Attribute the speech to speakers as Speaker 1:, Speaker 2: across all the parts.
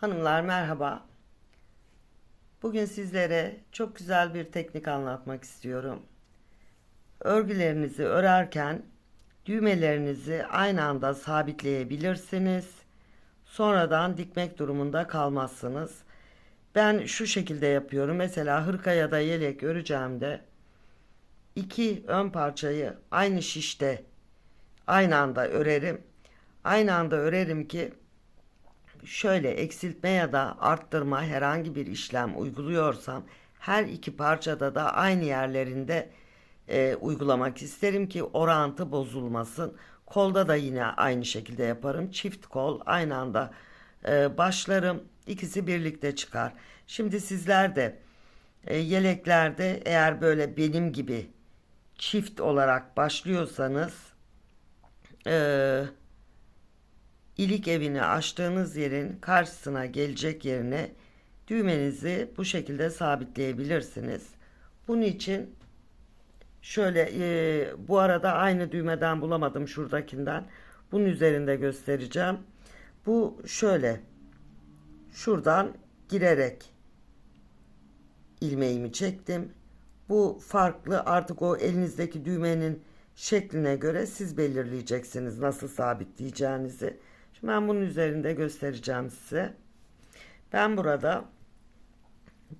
Speaker 1: Hanımlar merhaba. Bugün sizlere çok güzel bir teknik anlatmak istiyorum. Örgülerinizi örerken düğmelerinizi aynı anda sabitleyebilirsiniz. Sonradan dikmek durumunda kalmazsınız. Ben şu şekilde yapıyorum. Mesela hırka ya da yelek öreceğimde iki ön parçayı aynı şişte aynı anda örerim. Aynı anda örerim ki şöyle eksiltme ya da arttırma herhangi bir işlem uyguluyorsam her iki parçada da aynı yerlerinde e, uygulamak isterim ki orantı bozulmasın. Kolda da yine aynı şekilde yaparım. Çift kol aynı anda e, başlarım. İkisi birlikte çıkar. Şimdi sizler de e, yeleklerde eğer böyle benim gibi çift olarak başlıyorsanız eee ilik evini açtığınız yerin karşısına gelecek yerine düğmenizi bu şekilde sabitleyebilirsiniz. Bunun için şöyle e, bu arada aynı düğmeden bulamadım şuradakinden. Bunun üzerinde göstereceğim. Bu şöyle şuradan girerek ilmeğimi çektim. Bu farklı artık o elinizdeki düğmenin şekline göre siz belirleyeceksiniz nasıl sabitleyeceğinizi. Şimdi ben bunun üzerinde göstereceğim size. Ben burada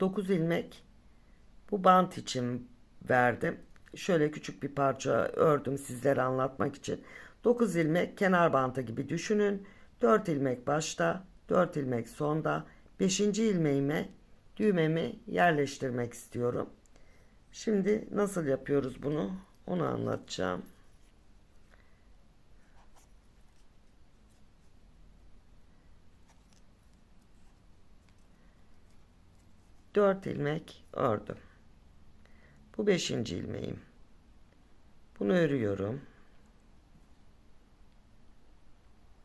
Speaker 1: 9 ilmek bu bant için verdim. Şöyle küçük bir parça ördüm sizlere anlatmak için. 9 ilmek kenar bantı gibi düşünün. 4 ilmek başta, 4 ilmek sonda, 5. ilmeğime düğmemi yerleştirmek istiyorum. Şimdi nasıl yapıyoruz bunu? Onu anlatacağım. Dört ilmek ördüm. Bu beşinci ilmeğim. Bunu örüyorum.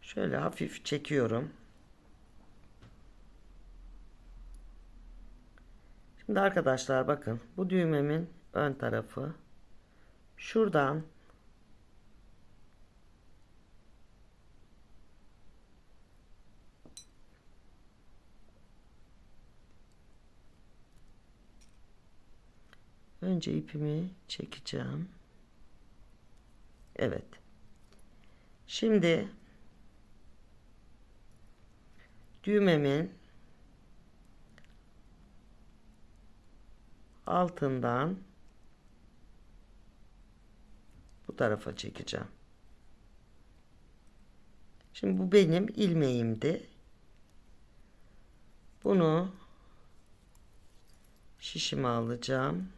Speaker 1: Şöyle hafif çekiyorum. Şimdi arkadaşlar bakın bu düğmemin ön tarafı şuradan önce ipimi çekeceğim. Evet. Şimdi düğmemin altından bu tarafa çekeceğim. Şimdi bu benim ilmeğimdi. Bunu şişime alacağım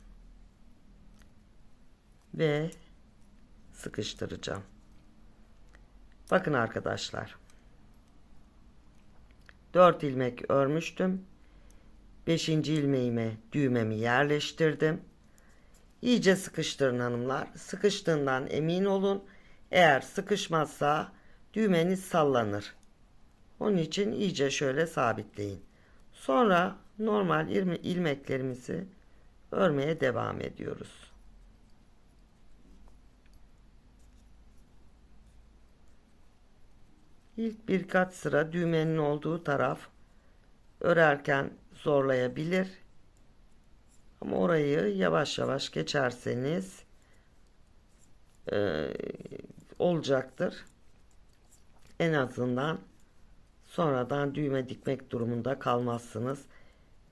Speaker 1: ve sıkıştıracağım. Bakın arkadaşlar. 4 ilmek örmüştüm. 5. ilmeğime düğmemi yerleştirdim. İyice sıkıştırın hanımlar. Sıkıştığından emin olun. Eğer sıkışmazsa düğmeniz sallanır. Onun için iyice şöyle sabitleyin. Sonra normal ilmeklerimizi örmeye devam ediyoruz. İlk birkaç sıra düğmenin olduğu taraf örerken zorlayabilir. Ama orayı yavaş yavaş geçerseniz e, olacaktır. En azından sonradan düğme dikmek durumunda kalmazsınız.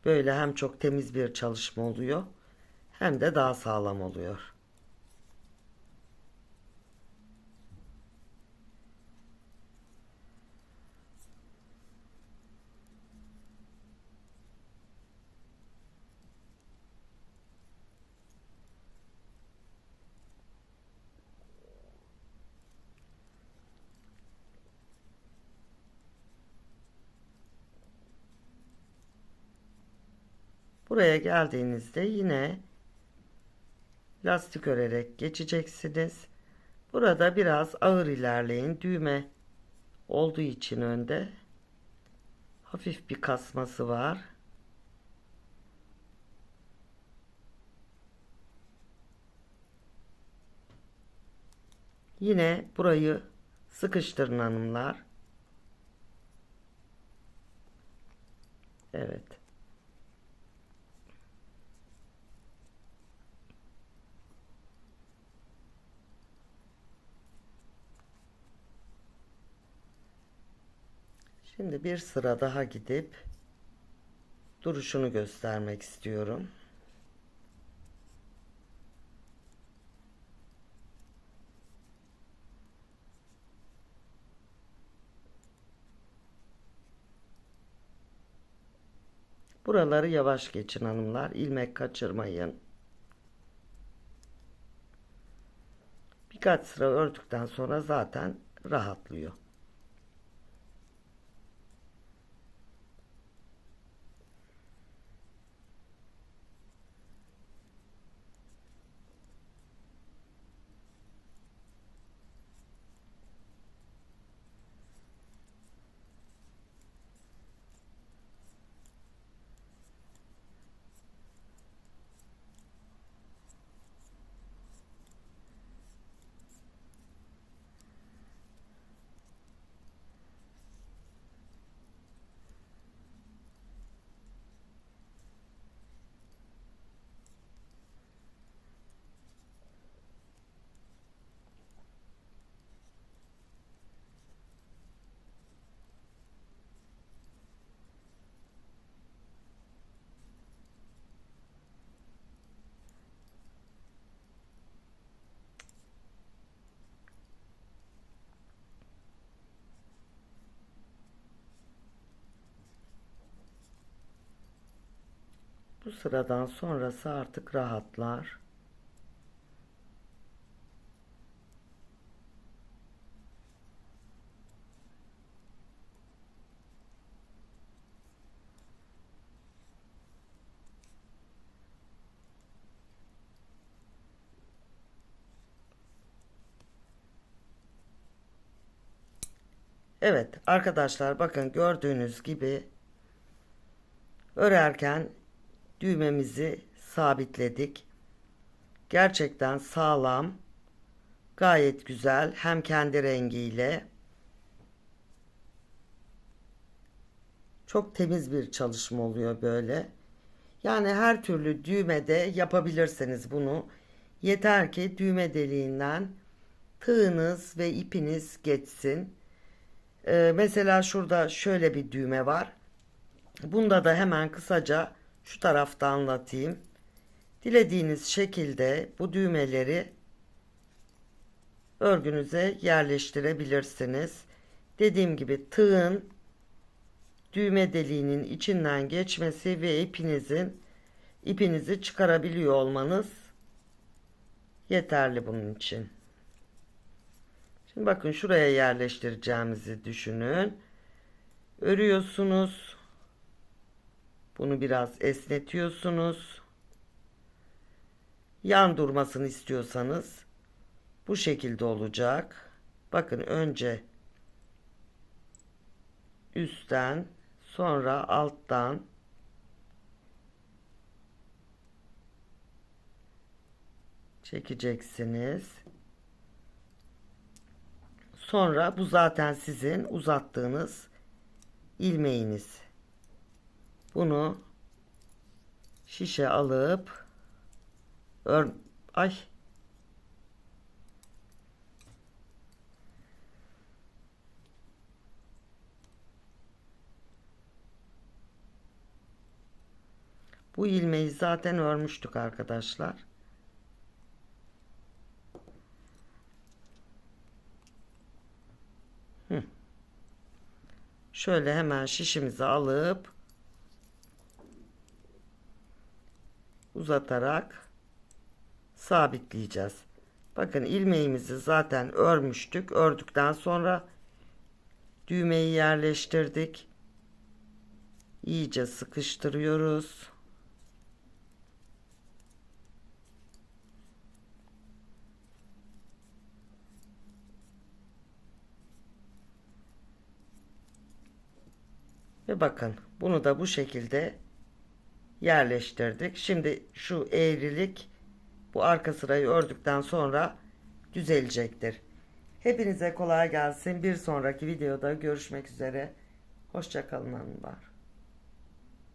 Speaker 1: Böyle hem çok temiz bir çalışma oluyor hem de daha sağlam oluyor. Buraya geldiğinizde yine lastik örerek geçeceksiniz. Burada biraz ağır ilerleyin. Düğme olduğu için önde hafif bir kasması var. Yine burayı sıkıştırın hanımlar. Evet. Şimdi bir sıra daha gidip duruşunu göstermek istiyorum. Buraları yavaş geçin hanımlar. ilmek kaçırmayın. Birkaç sıra ördükten sonra zaten rahatlıyor. Bu sıradan sonrası artık rahatlar. Evet arkadaşlar bakın gördüğünüz gibi örerken düğmemizi sabitledik. Gerçekten sağlam, gayet güzel hem kendi rengiyle çok temiz bir çalışma oluyor böyle. Yani her türlü düğmede yapabilirsiniz bunu. Yeter ki düğme deliğinden tığınız ve ipiniz geçsin. Ee, mesela şurada şöyle bir düğme var. Bunda da hemen kısaca şu tarafta anlatayım. Dilediğiniz şekilde bu düğmeleri örgünüze yerleştirebilirsiniz. Dediğim gibi tığın düğme deliğinin içinden geçmesi ve ipinizin ipinizi çıkarabiliyor olmanız yeterli bunun için. Şimdi bakın şuraya yerleştireceğimizi düşünün. Örüyorsunuz. Bunu biraz esnetiyorsunuz. Yan durmasını istiyorsanız bu şekilde olacak. Bakın önce üstten sonra alttan çekeceksiniz. Sonra bu zaten sizin uzattığınız ilmeğiniz. Bunu şişe alıp ör ay Bu ilmeği zaten örmüştük arkadaşlar. Şöyle hemen şişimizi alıp uzatarak sabitleyeceğiz. Bakın ilmeğimizi zaten örmüştük. Ördükten sonra düğmeyi yerleştirdik. İyice sıkıştırıyoruz. Ve bakın bunu da bu şekilde yerleştirdik. Şimdi şu eğrilik bu arka sırayı ördükten sonra düzelecektir. Hepinize kolay gelsin. Bir sonraki videoda görüşmek üzere. Hoşçakalın hanımlar.